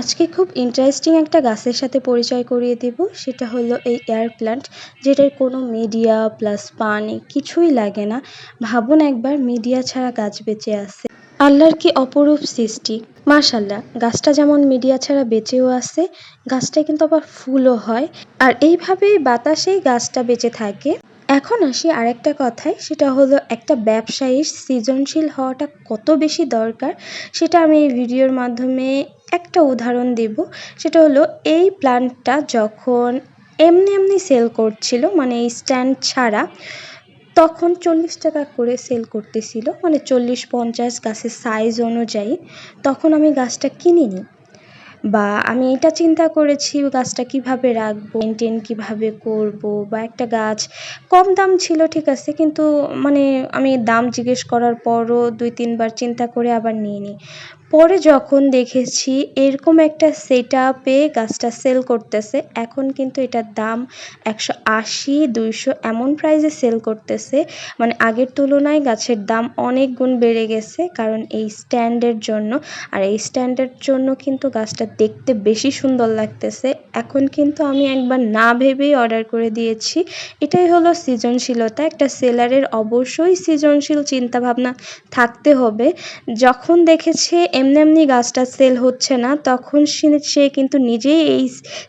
আজকে খুব ইন্টারেস্টিং একটা গাছের সাথে পরিচয় করিয়ে দেব। সেটা হলো এই এয়ার প্ল্যান্ট যেটার কোনো মিডিয়া প্লাস পানি কিছুই লাগে না। ভাবুন একবার মিডিয়া ছাড়া গাছ বেঁচে আছে। আল্লাহর কি অপরূপ সৃষ্টি। মাশাল্লাহ গাছটা যেমন মিডিয়া ছাড়া বেঁচেও আছে, গাছটা কিন্তু আবার ফুলও হয়। আর এইভাবেই বাতাসেই গাছটা বেঁচে থাকে। এখন আসি আরেকটা কথায়, সেটা হলো একটা ব্যবসায়ীর সৃজনশীল হওয়াটা কত বেশি দরকার, সেটা আমি এই ভিডিওর মাধ্যমে একটা উদাহরণ দেব। সেটা হলো, এই প্ল্যান্টটা যখন এমনি এমনি সেল করছিল মানে এই স্ট্যান্ড ছাড়া, তখন চল্লিশ টাকা করে সেল করতেছিল মানে চল্লিশ পঞ্চাশ গাছের সাইজ অনুযায়ী, তখন আমি গাছটা কিনিনি। বা আমি এটা চিন্তা করেছি, গাছটা কীভাবে রাখব মেনটেন কীভাবে করব, বা একটা গাছ কম দাম ছিল, ঠিক আছে, কিন্তু মানে আমি দাম জিজ্ঞেস করার পরও দুই, তিনবার চিন্তা করে আবার নিয়ে নিই পরে যখন দেখেছি এরকম একটা সেট আপে গাছটা সেল করতেছে, এখন কিন্তু এটার দাম একশো আশি, দুইশো এমন প্রাইসে সেল করতেছে। মানে আগের তুলনায় গাছের দাম অনেক গুণ বেড়ে গেছে, কারণ এই স্ট্যান্ডের জন্য। আর এই স্ট্যান্ডের জন্য কিন্তু গাছটা দেখতে বেশি সুন্দর লাগতেছে। এখন কিন্তু আমি একবার না ভেবেই অর্ডার করে দিয়েছি। এটাই হলো সৃজনশীলতা। একটা সেলারের অবশ্যই সৃজনশীল চিন্তাভাবনা থাকতে হবে। যখন দেখেছে এমনি এমনি গাছটা সেল হচ্ছে না, তখন সে সে কিন্তু নিজেই এই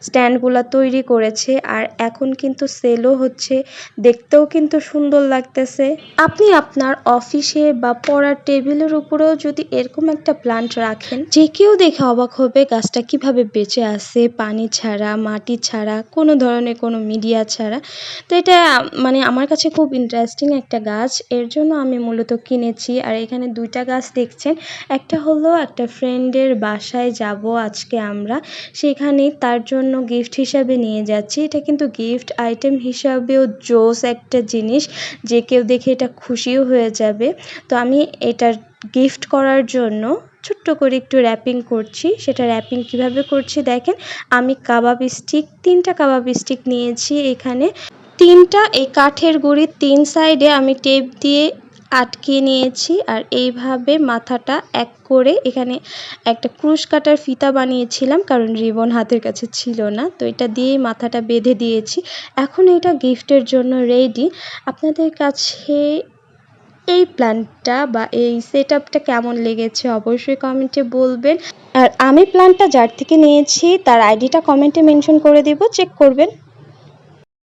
স্ট্যান্ডগুলো তৈরি করেছে আর এখন কিন্তু সেলও হচ্ছে। দেখতেও কিন্তু সুন্দর লাগতেছে। আপনি আপনার অফিসে বা পড়ার টেবিলের উপরেও যদি এরকম একটা প্লান্ট রাখেন, যে কেউ দেখে অবাক হবে গাছটা কীভাবে বেঁচে আছে, পানি ছাড়া, মাটি ছাড়া, কোনো ধরনের কোনো মিডিয়া ছাড়া। তো এটা মানে আমার কাছে খুব ইন্টারেস্টিং একটা গাছ, এর জন্য আমি মূলত কিনেছি। আর এখানে দুইটা গাছ দেখছেন, একটা হলো একটা ফ্রেন্ডের বাসায় যাব আজকে আমরা। সেখানে তার জন্য গিফট হিসাবে নিয়ে যাচ্ছি। এটা কিন্তু গিফট আইটেম হিসাবেও জোস একটা জিনিস যে কেউ দেখে এটা খুশিও হয়ে যাবে। তো আমি এটার গিফট করার জন্য ছোট্ট করে একটু র্যাপিং করছি। সেটা র্যাপিং কীভাবে করছি দেখেন? আমি কাবাব স্টিক তিনটা কাবাব স্টিক নিয়েছি এখানে। তিনটা, এই কাঠের গুঁড়ির তিন সাইডে আমি টেপ দিয়ে আটকে নিয়েছি আর এইভাবে মাথাটা এক করে এখানে একটা ক্রুশ কাটার ফিতা বানিয়েছিলাম, কারণ রিবন হাতের কাছে ছিল না। তো এটা দিয়েই মাথাটা বেঁধে দিয়েছি। এখন এটা গিফটের জন্য রেডি আপনাদের কাছে এই প্ল্যানটা বা এই সেট আপটা কেমন লেগেছে অবশ্যই কমেন্টে বলবেন। আর আমি প্ল্যানটা যার থেকে নিয়েছি, তার আইডিটা কমেন্টে মেনশন করে দেব চেক করবেন।